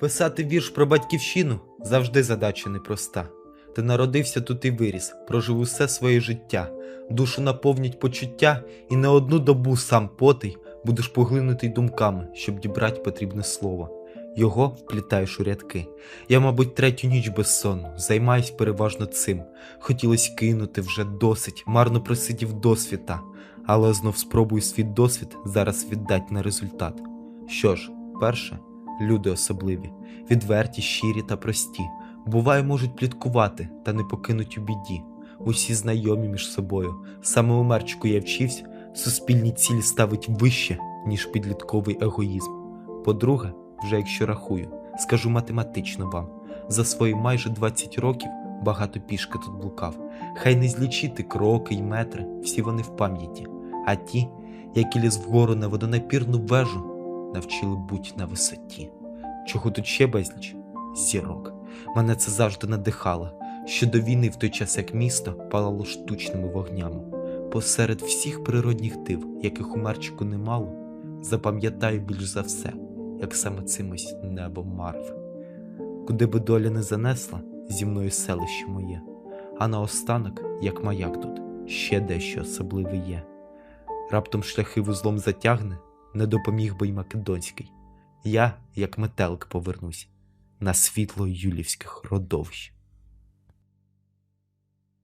Писати вірш про батьківщину завжди задача непроста. Ти народився тут і виріс, прожив усе своє життя, душу наповнять почуття, і не одну добу сам потий будеш поглинутий думками, щоб дібрати потрібне слово. Його вплітаєш у рядки. Я, мабуть, третю ніч безсонну, займаюсь переважно цим. Хотілось кинути вже досить, марно просидів досвіта, але знов спробую свій досвід зараз віддать на результат. Що ж, перше, люди особливі, відверті, щирі та прості. Буває, можуть пліткувати та не покинуть у біді. Усі знайомі між собою. Саме у мерчику я вчився, суспільні цілі ставить вище, ніж підлітковий егоїзм. По-друге, вже якщо рахую, скажу математично вам, за свої майже 20 років багато пішки тут блукав. Хай не злічити кроки й метри, всі вони в пам'яті, а ті, які ліз вгору на водонапірну вежу, навчили бути на висоті. Чого тут ще безліч? Зірок. Мене це завжди надихало, що до війни в той час як місто палало штучними вогнями. Посеред всіх природних див, яких у Марчику немало, запам'ятаю більш за все, як саме цим ось небом марив. Куди би доля не занесла, зі мною селище моє, а наостанок, як маяк тут, ще дещо особливе є. Раптом шляхи вузлом затягне, не допоміг би й Македонський. Я, як метелик, повернусь на світло юлівських родовищ.